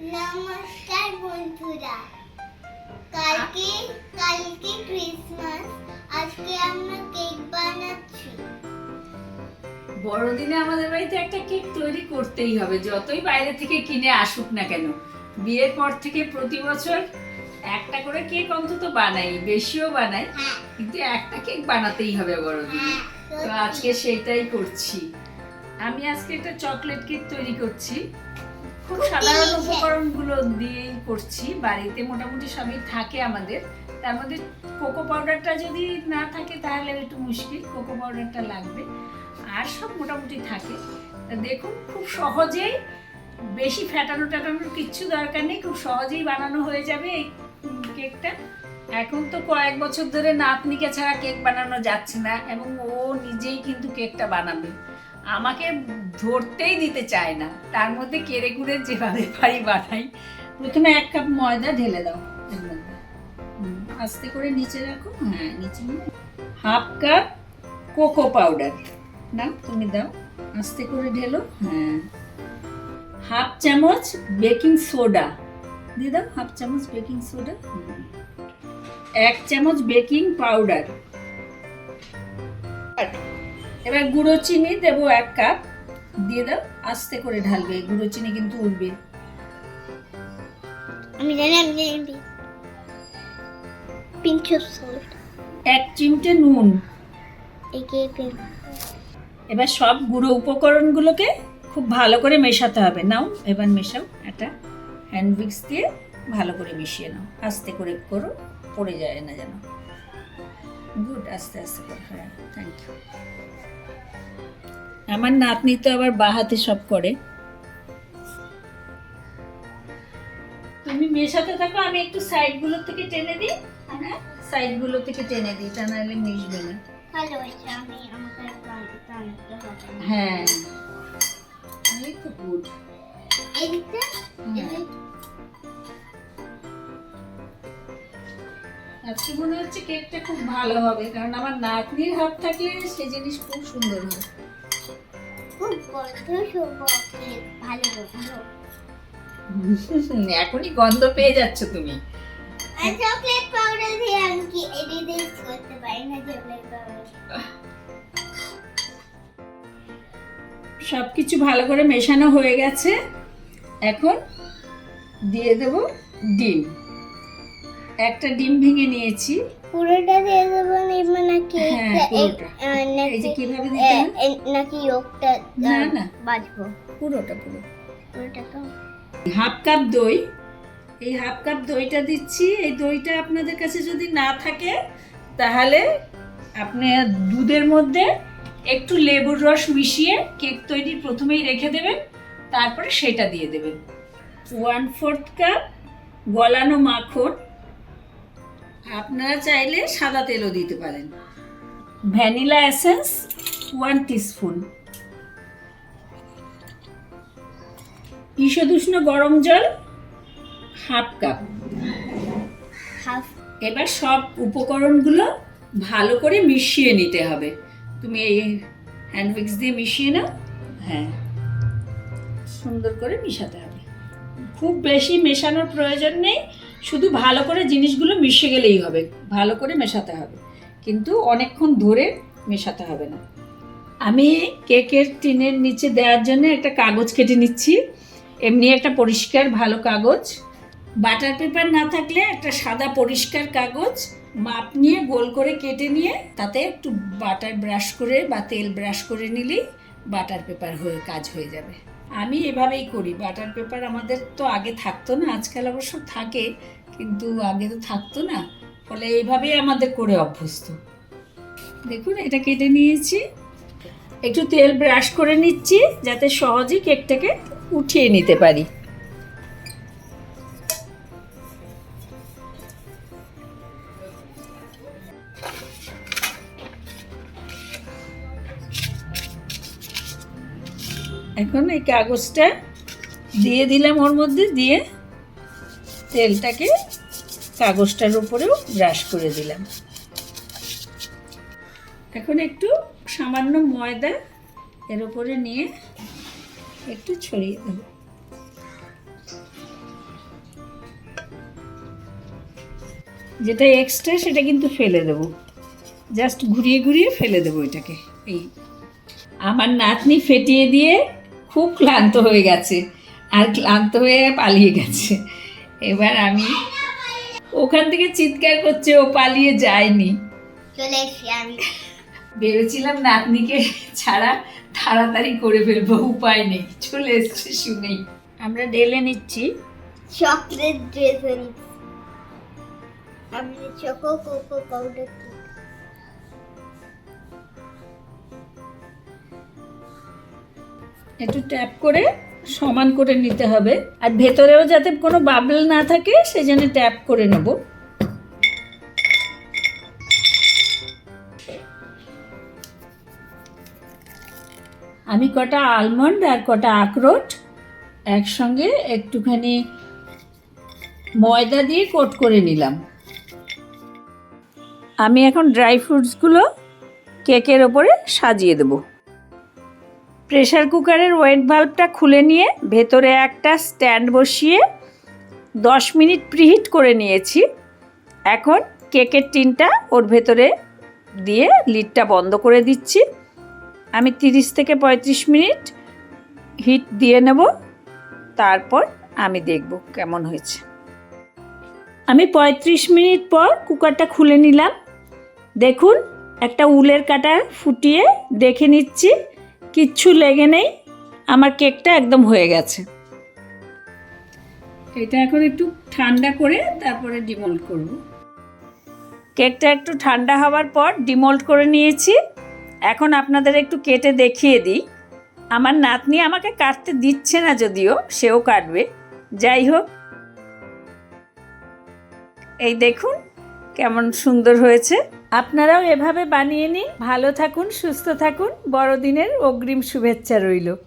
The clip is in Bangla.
নমস্কার বন্ধুরা। কালকে কালকে ক্রিসমাস আজকে আমরা কেক বানাচ্ছি। বড়দিনে আমাদের বাড়িতে একটা কেক তৈরি করতেই হবে যতই বাইরে থেকে কিনে আসুক না কেন। বিয়ের পর থেকে প্রতি বছর একটা করে কেক অন্তত বানাই বেশিও বানাই হ্যাঁ। কিন্তু একটা কেক বানাতেই হবে বড়দিনে। হ্যাঁ তো আজকে সেটাই করছি। আমি আজকে একটা চকলেট কেক তৈরি করছি। খুব সাধারণ delicious। উপকরণগুলো দিয়েই করছি বাড়িতে। মোটামুটি সবই থাকে আমাদের। তার মধ্যে কোকো পাউডারটা যদি না থাকে তাহলে একটু মুশকিল কোকো পাউডারটা লাগবে। আর সব মোটামুটি থাকে। দেখুন খুব সহজেই বেশি ফ্যাটানো ট্যাটানোর কিচ্ছু দরকার নেই। খুব সহজেই বানানো হয়ে যাবে এই কেকটা। এখন তো কয়েক বছর ধরে নাতনিকে ছাড়া কেক বানানো যাচ্ছে না এবং ও নিজেই কিন্তু কেকটা বানাবে। আমাকে ধরতেই দিতে চায় না। তার মধ্যে কেড়ে কুড়ে যেভাবে পারি বানাই। প্রথমে এক কাপ ময়দা ঢেলে দাও আস্তে করে নিচে রাখো। হ্যাঁ নিচে হাফ কাপ কোকো পাউডার। না, তুমি দাও। আস্তে করে ঢেলো। হ্যাঁ। হাফ চামচ বেকিং সোডা। দিয়ে দাও হাফ চামচ বেকিং সোডা। এক চামচ বেকিং পাউডার। এবার গুঁড়ো চিনি দেবো এক কাপ। দিয়ে দাও আস্তে করে ঢালবে গুঁড়ো চিনি কিন্তু উঠবে। আমি জানি আমি জানি। পিঞ্চ অফ সল্ট এক চিমটে নুন। একে এবার সব গুঁড়ো উপকরণগুলোকে খুব ভালো করে মেশাতে হবে। নাও এবার মেশাও একটা হ্যান্ড উইক্স দিয়ে ভালো করে মিশিয়ে নাও। আস্তে করে করো পড়ে যায় না যেন। গুড আস্তে আস্তে করে হ্যাঁ থ্যাংক ইউ আমার নাতনি তো আবার বাহাতে সব করে। তুমি মেশাতে থাকো আমি একটু সাইডগুলো থেকে টেনে দিই। হ্যাঁ সাইডগুলো থেকে টেনে দিই তা নাহলে মিশবে না। ভালো হয়েছে আমি আমাকে টানতে হ্যাঁ। এই তো গুড আজকে মনে হচ্ছে কেকটা খুব ভালো হবে কারণ আমার নাতনির হাত থাকলে সেই জিনিস খুব সুন্দর হয়। এখনই গন্ধ পেয়ে যাচ্ছ তুমি। আর চকলেট পাউডার দিয়ে আমি কি এডিট করতে পারি না চকলেট পাউডার সবকিছু ভালো করে মেশানো হয়ে গেছে। এখন দিয়ে দেব ডিম। একটা ডিম ভেঙে নিয়েছি। পুরোটা দিয়ে দেবো নিবে নাকি হ্যাঁ, পুরোটা। আহ, এই যে কীভাবে দিতে নাকি ইয়োগটা না, না। বাজবো পুরোটা পুরো। পুরোটা তো। হাফ কাপ দই। এই হাফ কাপ দইটা দিচ্ছি। এই দইটা আপনাদের কাছে যদি না থাকে তাহলে আপনি দুধের মধ্যে একটু লেবুর রস মিশিয়ে কেক তৈরি প্রথমেই রেখে দেবেন। তারপরে সেটা দিয়ে দেবেন। ওয়ান ফোর্থ কাপ গলানো মাখন। আপনারা চাইলে সাদা তেলও দিতে পারেন। ভ্যানিলা এসেন্স ওয়ান টিস্পুন ঈষদুষ্ণ গরম জল হাফ কাপ। হাফ। এবার সব উপকরণগুলো ভালো করে মিশিয়ে নিতে হবে। তুমি এই হ্যান্ড উইক্স দিয়ে মিশিয়ে নাও। হ্যাঁ। সুন্দর করে মিশাতে হবে। খুব বেশি মেশানোর প্রয়োজন নেই। শুধু ভালো করে জিনিসগুলো মিশে গেলেই হবে, ভালো করে মেশাতে হবে। কিন্তু অনেকক্ষণ ধরে মেশাতে হবে না। আমি কেকের টিনের নিচে দেওয়ার জন্য একটা কাগজ কেটে নিচ্ছি। এমনি একটা পরিষ্কার, ভালো কাগজ। বাটার পেপার না থাকলে একটা সাদা পরিষ্কার কাগজ মাপ নিয়ে গোল করে কেটে নিয়ে তাতে একটু বাটার ব্রাশ করে বা তেল ব্রাশ করে নিলেই বাটার পেপার হয়ে, কাজ হয়ে যাবে। আমি এভাবেই করি। বাটার পেপার আমাদের তো আগে থাকতো না, আজকাল অবশ্য থাকে, কিন্তু আগে তো থাকতো না, ফলে এইভাবেই আমাদের করে অভ্যস্ত। দেখুন, এটা কেটে নিয়েছি। একটু তেল ব্রাশ করে নিচ্ছি, যাতে সহজেই কেকটাকে উঠিয়ে নিতে পারি। এখন এই কাগজটা দিয়ে দিলাম ওর মধ্যে, দিয়ে তেলটাকে কাগজটার উপরেও ব্রাশ করে দিলাম। এখন একটু সামান্য ময়দা এর উপরে নিয়ে একটু ছড়িয়ে দেব। যেটা এক্সট্রা সেটা কিন্তু ফেলে দেব। জাস্ট ঘুরিয়ে ঘুরিয়ে ফেলে দেবো এটাকে। এই আমার নাতনি ফেটিয়ে দিয়ে খুব ক্লান্ত হয়ে গেছে আর ক্লান্ত হয়ে পালিয়ে গেছে। এবার আমি ওখান থেকে চিৎকার করছে ও পালিয়ে যায়নি। চলে এসছি আমি। ভেবেছিলাম নাতনিকে ছাড়া তাড়াতাড়ি করে ফেলব উপায় নেই চলে এসছে শুনেই। আমরা ঢেলে নিচ্ছি। চকলেট ড্রেসন আমি চকো কোকো পাউডার একটু ট্যাপ করে সমান করে নিতে হবে। আর ভেতরেও যাতে কোনো বাবল না থাকে, সেজন্য ট্যাপ করে নেব। আমি কটা আলমন্ড আর কটা আখরোট একসঙ্গে একটুখানি ময়দা দিয়ে কোট করে নিলাম। আমি এখন ড্রাই ফ্রুটসগুলো কেকের ওপরে সাজিয়ে দেবো। প্রেসার কুকারের ওয়েট ভাল্বটা খুলে নিয়ে ভেতরে একটা স্ট্যান্ড বসিয়ে দশ মিনিট প্রিহিট করে নিয়েছি। এখন কেকের টিনটা ওর ভেতরে দিয়ে লিডটা বন্ধ করে দিচ্ছি। আমি তিরিশ থেকে পঁয়ত্রিশ মিনিট হিট দিয়ে নেব। তারপর আমি দেখব কেমন হয়েছে। আমি পঁয়ত্রিশ মিনিট পর কুকারটা খুলে নিলাম। দেখুন, একটা উলের কাটা ফুটিয়ে দেখে নিচ্ছি। কিচ্ছু লেগে নেই। আমার কেকটা একদম হয়ে গেছে। এটা এখন একটু ঠান্ডা করে তারপরে ডিমোল্ড করব। কেকটা একটু ঠান্ডা হওয়ার পর ডিমোল্ড করে নিয়েছি। এখন আপনাদের একটু কেটে দেখিয়ে দিই। আমার নাতনি আমাকে কাটতে দিচ্ছে না যদিও সেও কাটবে। যাই হোক। এই দেখুন কেমন সুন্দর হয়েছে। আপনারাও এভাবে বানিয়ে নিন। ভালো থাকুন সুস্থ থাকুন। বড়দিনের অগ্রিম শুভেচ্ছা রইল।